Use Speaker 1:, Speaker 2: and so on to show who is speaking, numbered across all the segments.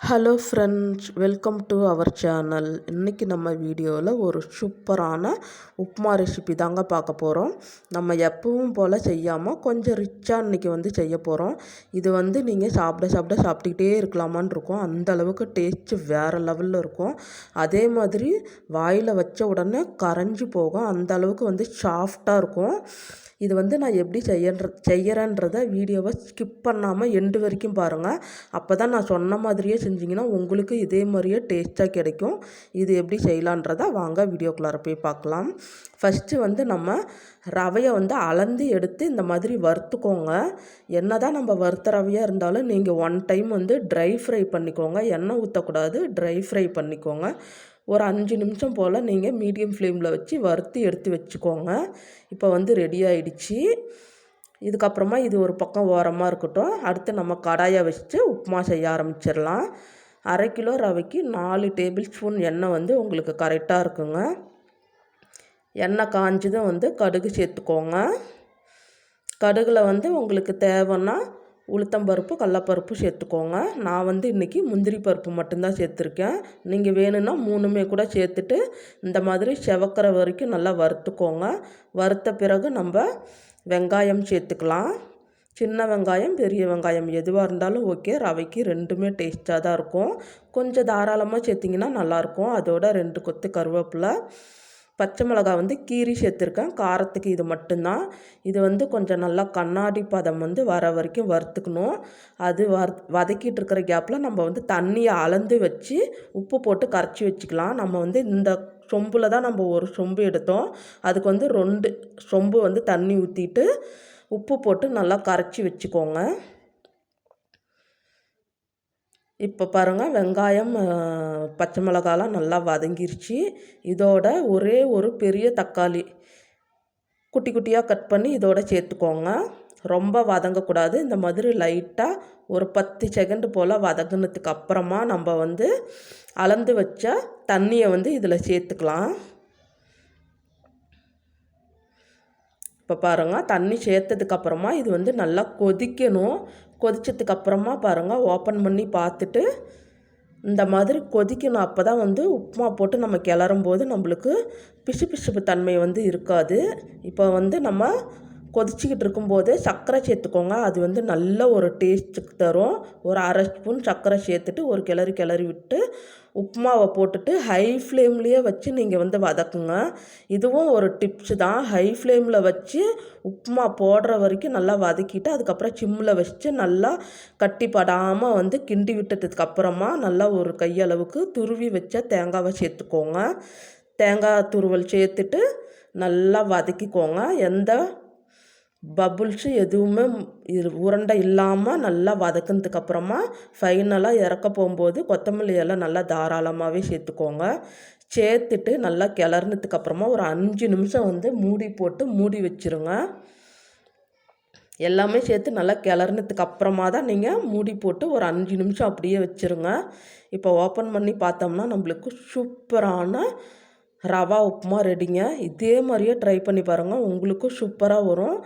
Speaker 1: Hello friends welcome to our channel இன்றைக்கி நம்ம வீடியோவில் ஒரு சூப்பரான உப்மா ரெசிபி தாங்க பார்க்க போகிறோம் நம்ம எப்பவும் போல் செய்யாமல் கொஞ்சம் ரிச்சாக இன்றைக்கி வந்து செய்ய போகிறோம் இது வந்து நீங்கள் சாப்பிட சாப்பிட சாப்பிட்டுக்கிட்டே இருக்கலாமான் இருக்கும். அந்த அளவுக்கு டேஸ்ட்டு வேறு லெவலில் இருக்கும். அதே மாதிரி வாயில் வச்ச உடனே கரைஞ்சி போகும். அந்த அளவுக்கு வந்து சாஃப்டாக இருக்கும். இது வந்து நான் எப்படி செய்யன்ற செய்கிறேன்றதை வீடியோவை ஸ்கிப் பண்ணாமல் எண்டு வரைக்கும் பாருங்கள் அப்போ தான் நான் சொன்ன மாதிரியே செஞ்சிங்கன்னா உங்களுக்கு இதே மாதிரியே டேஸ்ட்டாக கிடைக்கும். இது எப்படி செய்யலான்றத வாங்க வீடியோக்குள்ளார போய் பார்க்கலாம். ஃபஸ்ட்டு வந்து நம்ம ரவையை வந்து அளந்து எடுத்து இந்த மாதிரி வறுத்துக்கோங்க. என்ன தான் நம்ம வறுத்த ரவையாக இருந்தாலும் நீங்கள் ஒன் டைம் வந்து ட்ரை ஃப்ரை பண்ணிக்கோங்க. எண்ணெய் ஊற்றக்கூடாது ட்ரை ஃப்ரை பண்ணிக்கோங்க. ஒரு அஞ்சு நிமிஷம் போல் நீங்கள் மீடியம் ஃப்ளேமில் வச்சு வறுத்து எடுத்து வச்சுக்கோங்க. இப்போ வந்து ரெடி ஆகிடுச்சி இதுக்கப்புறமா இது ஒரு பக்கம் ஓரமாக இருக்கட்டும். அடுத்து நம்ம கடாயை வச்சு உப்புமா செய்ய ஆரம்பிச்சிடலாம். அரை கிலோ ரவைக்கு நாலு டேபிள் ஸ்பூன் எண்ணெய் வந்து உங்களுக்கு கரெக்டாக இருக்குங்க. எண்ணெய் காஞ்சதும் வந்து கடுகு சேர்த்துக்கோங்க. கடுகில் வந்து உங்களுக்கு தேவைன்னா உளுத்தம்பருப்பு கடலப்பருப்பு சேர்த்துக்கோங்க. நான் வந்து இன்றைக்கி முந்திரி பருப்பு மட்டும்தான் சேர்த்துருக்கேன். நீங்கள் வேணும்னா மூணுமே கூட சேர்த்துட்டு இந்த மாதிரி செவக்கிற வரைக்கும் நல்லா வறுத்துக்கோங்க. வறுத்த பிறகு நம்ம வெங்காயம் சேர்த்துக்கலாம். சின்ன வெங்காயம் பெரிய வெங்காயம் எதுவாக இருந்தாலும் ஓகே. ரவைக்கு ரெண்டுமே டேஸ்ட்டாக தான் இருக்கும். கொஞ்சம் தாராளமாக சேர்த்திங்கன்னா நல்லாயிருக்கும் அதோட ரெண்டு கொத்து கருவேப்பிலை பச்சை மிளகா வந்து கீரி சேர்த்துருக்கேன். காரத்துக்கு இது மட்டும்தான். இது வந்து கொஞ்சம் நல்லா கண்ணாடி பதம் வந்து வர வரைக்கும் வறுத்துக்கணும். அது வர் வதக்கிட்டு இருக்கிற கேப்பில் நம்ம வந்து தண்ணியை அளந்து வச்சு உப்பு போட்டு கரைச்சி வச்சுக்கலாம். நம்ம வந்து இந்த சொம்பில் தான் நம்ம ஒரு சொம்பு எடுத்தோம். அதுக்கு வந்து ரெண்டு சொம்பு வந்து தண்ணி ஊற்றிட்டு உப்பு போட்டு நல்லா கரைச்சி வச்சுக்கோங்க. இப்போ பாருங்கள் வெங்காயம் பச்சை மிளகாலாம் நல்லா வதங்கிருச்சு. இதோட ஒரே ஒரு பெரிய தக்காளி குட்டி குட்டியாக கட் பண்ணி இதோட சேர்த்துக்கோங்க. ரொம்ப வதங்கக்கூடாது. இந்த மாதிரி லைட்டாக ஒரு பத்து செகண்டு போல் வதங்கினதுக்கு அப்புறமா நம்ம வந்து அளந்து வச்ச தண்ணியை வந்து இதில் சேர்த்துக்கலாம். இப்போ பாருங்கள் தண்ணி சேர்த்ததுக்கப்புறமா இது வந்து நல்லா கொதிக்கணும். கொதித்ததுக்கப்புறமா பாருங்கள் ஓப்பன் பண்ணி பார்த்துட்டு இந்த மாதிரி கொதிக்கணும். அப்போ தான் வந்து உப்புமா போட்டு நம்ம கிளறும் போது நம்மளுக்கு பிசு பிசுப்பு தன்மை வந்து இருக்காது. இப்போ வந்து நம்ம கொதிச்சிக்கிட்டு இருக்கும்போது சர்க்கரை சேர்த்துக்கோங்க. அது வந்து நல்ல ஒரு டேஸ்ட்டுக்கு தரும். ஒரு அரை ஸ்பூன் சர்க்கரை சேர்த்துட்டு ஒரு கிளறி கிளறி விட்டு உப்புமாவை போட்டுட்டு ஹை ஃப்ளேம்லேயே வச்சு நீங்கள் வந்து வதக்குங்க. இதுவும் ஒரு டிப்ஸு தான். ஹை ஃப்ளேமில் வச்சு உப்புமா போடுற வரைக்கும் நல்லா வதக்கிட்டு அதுக்கப்புறம் சிம்மில் வச்சு நல்லா கட்டிப்படாமல் வந்து கிண்டி விட்டதுக்கப்புறமா நல்லா ஒரு கையளவுக்கு துருவி வச்ச தேங்காவை சேர்த்துக்கோங்க. தேங்காய் துருவல் சேர்த்துட்டு நல்லா வதக்கிக்கோங்க. எந்த பபுள்ஸு எதுவுமே இது உருண்டை இல்லாமல் நல்லா வதக்குனதுக்கப்புறமா ஃபைனலாக இறக்க போகும்போது கொத்தமல்லி எல்லாம் நல்லா தாராளமாகவே சேர்த்துக்கோங்க. சேர்த்துட்டு நல்லா கிளறினதுக்கப்புறமா ஒரு அஞ்சு நிமிஷம் வந்து மூடி போட்டு மூடி வச்சுருங்க. எல்லாமே சேர்த்து நல்லா கிளறினதுக்கு அப்புறமா தான் நீங்கள் மூடி போட்டு ஒரு அஞ்சு நிமிஷம் அப்படியே வச்சுருங்க. இப்போ ஓப்பன் பண்ணி பார்த்தோம்னா நம்மளுக்கு சூப்பரான ரவா உப்புமா ரெடிங்க இதே மாதிரியே ட்ரை பண்ணி பாருங்கள் உங்களுக்கும் சூப்பராக வரும்.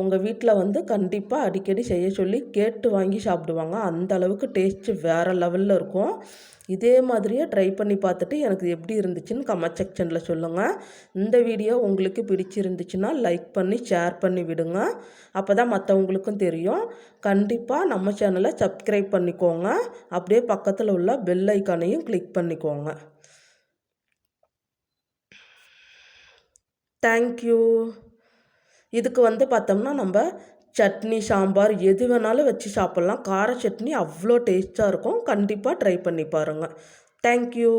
Speaker 1: உங்கள் வீட்டில் வந்து கண்டிப்பாக அடிக்கடி செய்ய சொல்லி கேட்டு வாங்கி சாப்பிடுவாங்க. அந்த அளவுக்கு டேஸ்ட்டு வேறு லெவலில் இருக்கும். இதே மாதிரியே ட்ரை பண்ணி பார்த்துட்டு எனக்கு எப்படி இருந்துச்சுன்னு கமெண்ட் செக்ஷனில் சொல்லுங்கள் இந்த வீடியோ உங்களுக்கு பிடிச்சிருந்துச்சுன்னா லைக் பண்ணி ஷேர் பண்ணி விடுங்க. அப்போ தான் மற்றவங்களுக்கும் தெரியும். கண்டிப்பாக நம்ம சேனலை சப்ஸ்கிரைப் பண்ணிக்கோங்க. அப்படியே பக்கத்தில் உள்ள பெல் ஐக்கானையும் கிளிக் பண்ணிக்கோங்க. தேங்க்யூ இதுக்கு வந்து பார்த்தோம்னா நம்ம சட்னி சாம்பார் எது வேணாலும் வச்சு சாப்பிட்லாம். கார சட்னி அவ்வளோ டேஸ்ட்டாக இருக்கும். கண்டிப்பாக ட்ரை பண்ணி பாருங்கள் தேங்க்யூ